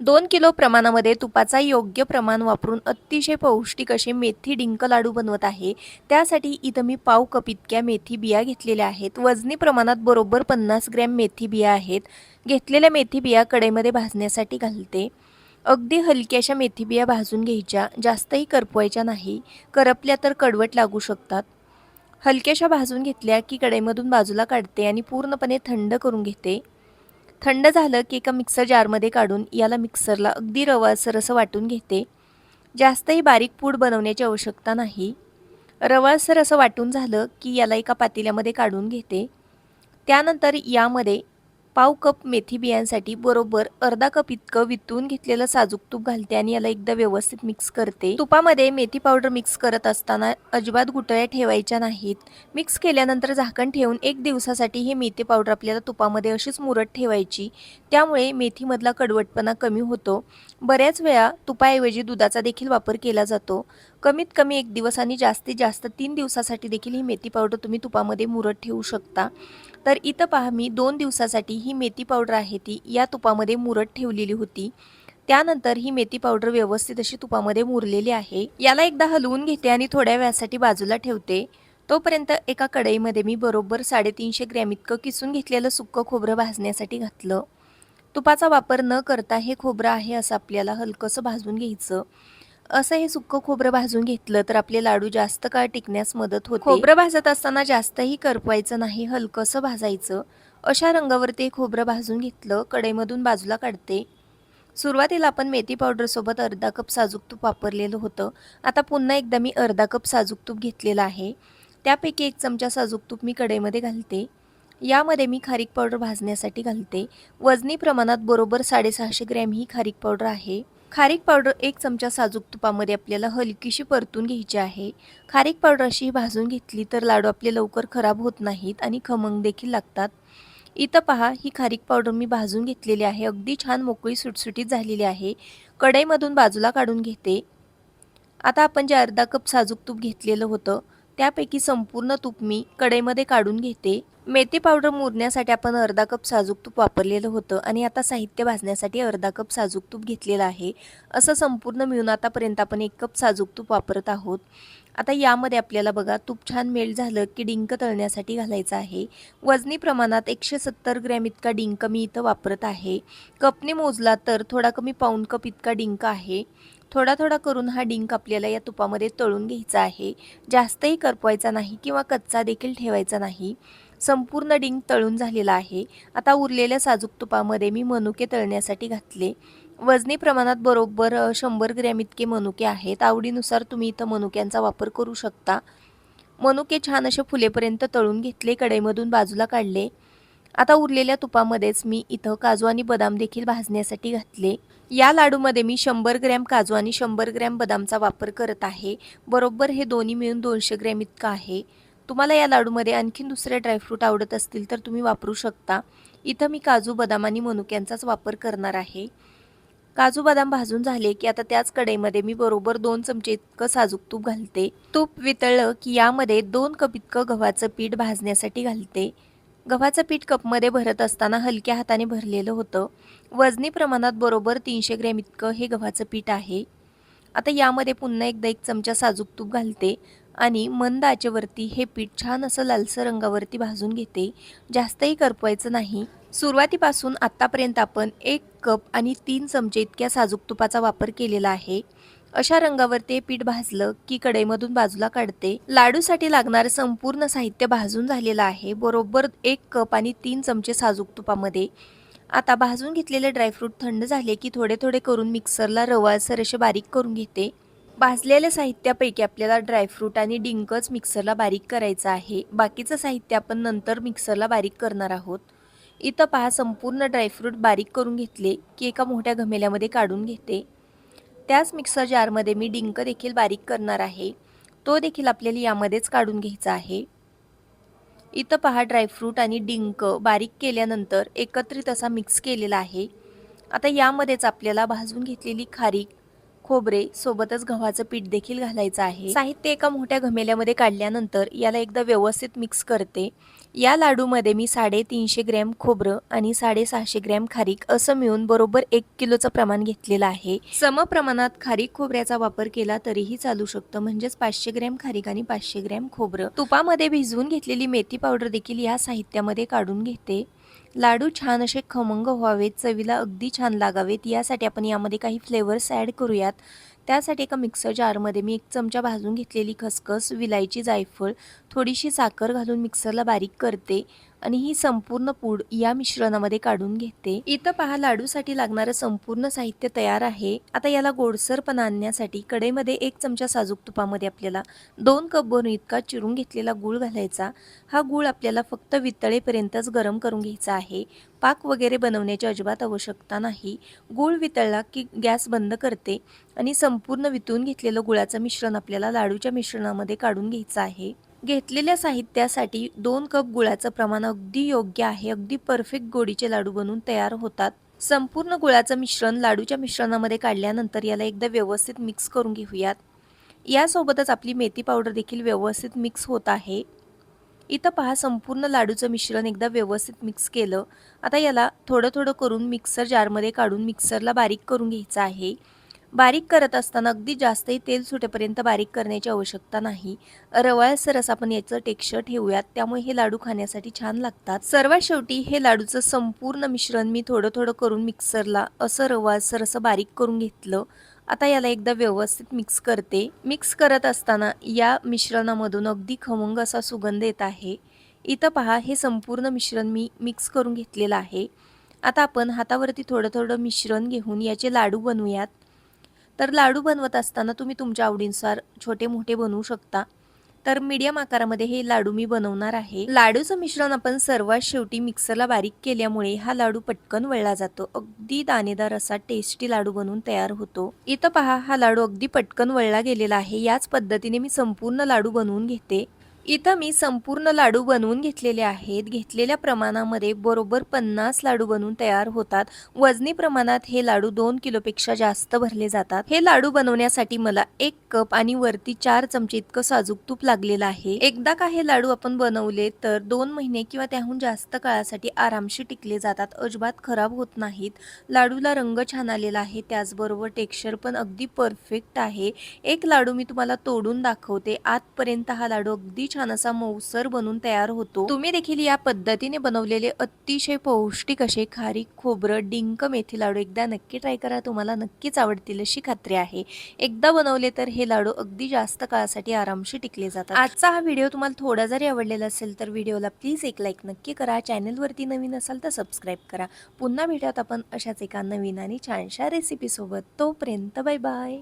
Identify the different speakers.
Speaker 1: दोन किलो प्रमाणामध्ये तुपाचा योग्य प्रमाण वापरून अतिशय पौष्टिक असे मेथी डिंक लाडू बनवत आहे. त्यासाठी इथं मी पाव कप इतक्या मेथी बिया घेतलेल्या आहेत. वजनी प्रमाणात बरोबर पन्नास ग्रॅम मेथी बिया आहेत. घेतलेल्या मेथी बिया कढईमध्ये भाजण्यासाठी घालते. अगदी हलक्याशा मेथी बिया भाजून घ्यायच्या. जास्तही करपवायच्या नाही. करपल्या तर कडवट लागू शकतात. हलक्याशा भाजून घेतल्या की कढईमधून बाजूला काढते आणि पूर्णपणे थंड करून घेते. थंड झालं की एका मिक्सर जारमध्ये काढून याला मिक्सरला अगदी रवाळसर असं वाटून घेते. जास्तही बारीक पूड बनवण्याची आवश्यकता नाही. रवाळसर असं वाटून झालं की याला एका पातेल्यामध्ये काढून घेते. त्यानंतर यामध्ये पाव कप मेथी बियांसाठी बरोबर अर्धा कप इतकं वितून घेतलेलं साजूक तूप घालते आणि याला एकदा व्यवस्थित मिक्स करते. तुपामध्ये मेथी पावडर मिक्स करत असताना अजिबात गुटळ्या ठेवायच्या नाहीत. मिक्स केल्यानंतर झाकण ठेवून एक दिवसासाठी ही मेथी पावडर आपल्याला तुपामध्ये अशीच मुरत ठेवायची. त्यामुळे मेथीमधला कडवटपणा कमी होतो. बऱ्याच वेळा तुपाऐवजी दुधाचा देखील वापर केला जातो. कमीत कमी एक दिवस आणि जास्तीत जास्त तीन दिवसासाठी देखील ही मेथी पावडर तुम्ही तुपामध्ये मुरत ठेवू शकता. तर इथं पहा मी दोन दिवसासाठी ही मेथी पावडर आहे ती या तुपामध्ये मुरत ठेवलेली होती. त्यानंतर ही मेथी पावडर व्यवस्थित अशी तुपामध्ये मुरलेली आहे. याला एकदा हलवून घेते आणि थोड्या वेळासाठी बाजूला ठेवते. तोपर्यंत एका कढईमध्ये मी बरोबर साडेतीनशे ग्रॅम इतकं किसून घेतलेलं सुक्कं खोबरं भाजण्यासाठी घातलं. तुपाचा वापर न करता हे खोबरं आहे असं आपल्याला हलकंसं भाजून घ्यायचं. असं हे सुक्कं खोबरं भाजून घेतलं तर आपले लाडू जास्त काळ टिकण्यास मदत होते. खोबरं भाजत असताना जास्तही करपवायचं नाही हलकंसं भाजायचं. अशा रंगावर ते खोबरं भाजून घेतलं कढईमधून बाजूला काढते. सुरुवातीला आपण मेथी पावडरसोबत अर्धा कप साजूक तूप वापरलेलं होतं. आता पुन्हा एकदा मी अर्धा कप साजूक तूप घेतलेलं आहे. त्यापैकी एक चमचा साजूक तूप मी कढईमध्ये घालते. यामध्ये मी खारीक पावडर भाजण्यासाठी घालते. वजनी प्रमाणात बरोबर साडेसहाशे ग्रॅम ही खारीक पावडर आहे. खारीक पावडर एक चमचा साजूक तुपामध्ये आपल्याला हलकीशी परतून घ्यायची आहे. खारीक पावडर अशी भाजून घेतली तर लाडू आपले लवकर खराब होत नाहीत आणि खमंग देखील लागतात. इथं पहा ही खारीक पावडर मी भाजून घेतलेली आहे. अगदी छान मोकळी सुटसुटीत झालेली आहे. कढईमधून बाजूला काढून घेते. आता आपण जे अर्धा कप साजूक तूप घेतलेलं होतं त्यापैकी संपूर्ण तूप मी कडईमध्ये काढून घेते. मेथी पावडर मुरण्यासाठी आपण अर्धा कप साजूक तूप वापरलेलं होतं आणि आता साहित्य भाजण्यासाठी अर्धा कप साजूक तूप घेतलेलं आहे. असं संपूर्ण मिळून आतापर्यंत आपण एक कप साजूक तूप वापरत आहोत. आता यामध्ये आपल्याला बघा तूप छान मेल्ट झालं की डिंक तळण्यासाठी घालायचं आहे. वजनी प्रमाणात एकशे सत्तर ग्रॅम इतका डिंक मी इथं वापरत आहे. कपने मोजला तर थोडा कमी पाऊण कप इतका डिंक आहे. थोडा थोडा करून हा डिंक आपल्याला या तुपामध्ये तळून घ्यायचा आहे. जास्तही करपवायचा नाही किंवा कच्चा देखील ठेवायचा नाही. संपूर्ण डिंक तळून झालेला आहे. आता उरलेल्या साजूक तुपामध्ये मी मनुके तळण्यासाठी घातले. वजनी प्रमाणात बरोबर शंभर ग्रॅम इतके मनुके आहेत. आवडीनुसार तुम्ही इथं मनुक्यांचा वापर करू शकता. मनुके छान असे फुलेपर्यंत तळून घेतले कढईमधून बाजूला काढले. आता उरलेल्या तुपामध्येच मी इथं काजू आणि बदाम देखील भाजण्यासाठी घातले. या लाडूमध्ये मी शंभर ग्रॅम काजू आणि शंभर ग्रॅम बदामचा वापर करत आहे. बरोबर हे दोन्ही मिळून दोनशे ग्रॅम इतकं आहे. तुम्हाला या लाडूमध्ये आणखीन दुसरे ड्रायफ्रूट आवडत असतील तर तुम्ही वापरू शकता. इथं मी काजू बदाम आणि मनुक्यांचाच वापर करणार आहे. काजू बदाम भाजून झाले की आता त्याच कढईमध्ये मी बरोबर दोन चमचे इतकं साजूक तूप घालते. तूप वितळलं की यामध्ये दोन कप इतकं गव्हाचं पीठ भाजण्यासाठी घालते. गव्हाचं पीठ कपमध्ये भरत असताना हलक्या हाताने भरलेलं होतं. वजनी प्रमाणात बरोबर तीनशे ग्रॅम इतकं हे गव्हाचं पीठ आहे. आता यामध्ये पुन्हा एकदा एक चमचा साजूक तूप घालते आणि मंद आचेवरती हे पीठ छान असं लालसर रंगावरती भाजून घेते. जास्तही करपवायचं नाही. सुरुवातीपासून आत्तापर्यंत आपण एक कप आणि तीन चमचे इतक्या साजूक तुपाचा वापर केलेला आहे. अशा रंगावर ते पीठ भाजलं की कढईमधून बाजूला काढते. लाडूसाठी लागणारं संपूर्ण साहित्य भाजून झालेलं आहे. बरोबर एक कप आणि तीन चमचे साजूक तुपामध्ये. आता भाजून घेतलेले ड्रायफ्रूट थंड झाले की थोडे थोडे करून मिक्सरला रवाळसर असे बारीक करून घेते. भाजलेल्या साहित्यापैकी आपल्याला ड्रायफ्रूट आणि डिंकच मिक्सरला बारीक करायचं आहे. बाकीचं साहित्य आपण नंतर मिक्सरला बारीक करणार आहोत. इथं पहा संपूर्ण ड्रायफ्रूट बारीक करून घेतले की एका मोठ्या घमेल्यामध्ये काढून घेते. त्याच मिक्सर जारमध्ये मी डिंक देखील बारीक करणार आहे. तो देखील आपल्याला यामध्येच काढून घ्यायचा आहे. इथं पहा ड्रायफ्रूट आणि डिंक बारीक केल्यानंतर एकत्रित असा मिक्स केलेला आहे. आता यामध्येच आपल्याला भाजून घेतलेली खारीक खोबरे सोबतच गव्हाचं पीठ देखील घालायचं आहे. साहित्य एका मोठ्या घमेल्यामध्ये काढल्यानंतर याला एकदा व्यवस्थित मिक्स करते. या लाडूमध्ये मी साडेतीनशे ग्रॅम खोबरं आणि साडेसहाशे ग्रॅम खारीक असं मिळून बरोबर एक किलोचं प्रमाण घेतलेलं आहे. सम प्रमाणात खारीक खोबऱ्याचा वापर केला तरीही चालू शकतं. म्हणजेच पाचशे ग्रॅम खारीक आणि पाचशे ग्रॅम खोबरं. तुपामध्ये भिजवून घेतलेली मेथी पावडर देखील या साहित्यामध्ये काढून घेते. लाडू छान असे खमंग व्हावेत चवीला अगदी छान लागावेत. यासाठी आपण यामध्ये काही फ्लेवर्स ॲड करूयात. त्यासाठी एका मिक्सर जारमध्ये मी एक चमचा भाजून घेतलेली खसखस विलायची जायफळ थोडीशी साखर घालून मिक्सरला बारीक करते. आणि ही संपूर्ण पूड या मिश्रणामध्ये काढून घेते. इथं पहा लाडूसाठी लागणारं संपूर्ण साहित्य तयार आहे. आता याला गोडसरपणा आणण्यासाठी कढईमध्ये एक चमचा साजूक तुपामध्ये आपल्याला दोन कप भरून इतका चिरून घेतलेला गूळ घालायचा. हा गूळ आपल्याला फक्त वितळेपर्यंतच गरम करून घ्यायचा आहे. पाक वगैरे बनवण्याची अजिबात आवश्यकता नाही. गूळ वितळला की गॅस बंद करते आणि संपूर्ण वितळून घेतलेलं गुळाचं मिश्रण आपल्याला लाडूच्या मिश्रणामध्ये काढून घ्यायचं आहे. घेतलेल्या साहित्यासाठी दोन कप गुळाचं प्रमाण अगदी योग्य आहे. अगदी परफेक्ट गोडीचे लाडू बनवून तयार होतात. संपूर्ण गुळाचं मिश्रण लाडूच्या मिश्रणामध्ये काढल्यानंतर याला एकदा व्यवस्थित मिक्स करून घेऊयात. यासोबतच आपली मेथी पावडर देखील व्यवस्थित मिक्स होत आहे. इथं पहा संपूर्ण लाडूचं मिश्रण एकदा व्यवस्थित मिक्स केलं. आता याला थोडं थोडं करून मिक्सर जारमध्ये काढून मिक्सरला बारीक करून घ्यायचं आहे. बारीक करत असताना अगदी जास्तही तेल सुटेपर्यंत बारीक करण्याची आवश्यकता नाही. रवाळ सरस आपण याचं टेक्स्चर ठेवूयात. त्यामुळे हे लाडू खाण्यासाठी छान लागतात. सर्वात शेवटी हे लाडूचं संपूर्ण मिश्रण मी थोडं थोडं करून मिक्सरला असं रवाळसर असं बारीक करून घेतलं. आता याला एकदा व्यवस्थित मिक्स करते. मिक्स करत असताना या मिश्रणामधून अगदी खमंग असा सुगंध येत आहे. इथं पहा हे संपूर्ण मिश्रण मी मिक्स करून घेतलेलं आहे. आता आपण हातावरती थोडं थोडं मिश्रण घेऊन याचे लाडू बनवूयात. तर लाडू बनवत असताना तुम्ही तुमच्या आवडीनुसार छोटे मोठे बनवू शकता. तर मीडियम आकारामध्ये हे लाडू मी बनवणार आहे. लाडूचं मिश्रण आपण सर्वात शेवटी मिक्सरला बारीक केल्यामुळे हा लाडू पटकन वळला जातो. अगदी दाणेदार असा टेस्टी लाडू बनवून तयार होतो. इथं पहा हा लाडू अगदी पटकन वळला गेलेला आहे. याच पद्धतीने मी संपूर्ण लाडू बनवून घेते. इथं मी संपूर्ण लाडू बनवून घेतलेले आहेत. घेतलेल्या प्रमाणामध्ये बरोबर पन्नास लाडू बनवून तयार होतात. वजनी प्रमाणात हे लाडू दोन किलोपेक्षा जास्त भरले जातात. हे लाडू बनवण्यासाठी मला एक कप आणि वरती चार चमचे इतकं साजूक तूप लागलेलं आहे. एकदा का हे लाडू आपण बनवले तर दोन महिने किंवा त्याहून जास्त काळासाठी आरामशी टिकले जातात. अजिबात खराब होत नाहीत. लाडूला रंग छान आलेला आहे. त्याचबरोबर टेक्स्चर पण अगदी परफेक्ट आहे. एक लाडू मी तुम्हाला तोडून दाखवते. आतपर्यंत हा लाडू अगदी छान छान असा मऊसर बनून तयार होतो. तुम्ही देखील या पद्धतीने बनवलेले अतिशय पौष्टिक असे खारी खोबरं डिंक मेथी लाडू एकदा नक्की ट्राय करा. तुम्हाला नक्कीच आवडतील अशी खात्री आहे. एकदा बनवले तर हे लाडू अगदी जास्त काळासाठी आरामशी टिकले जातात. आजचा हा व्हिडिओ तुम्हाला थोडा जरी आवडलेला असेल तर व्हिडिओला प्लीज एक लाईक नक्की करा. चॅनलवरती नवीन असाल तर सबस्क्राईब करा. पुन्हा भेटूयात आपण अशाच एका नवीन आणि छानशा रेसिपीसोबत तोपर्यंत बाय बाय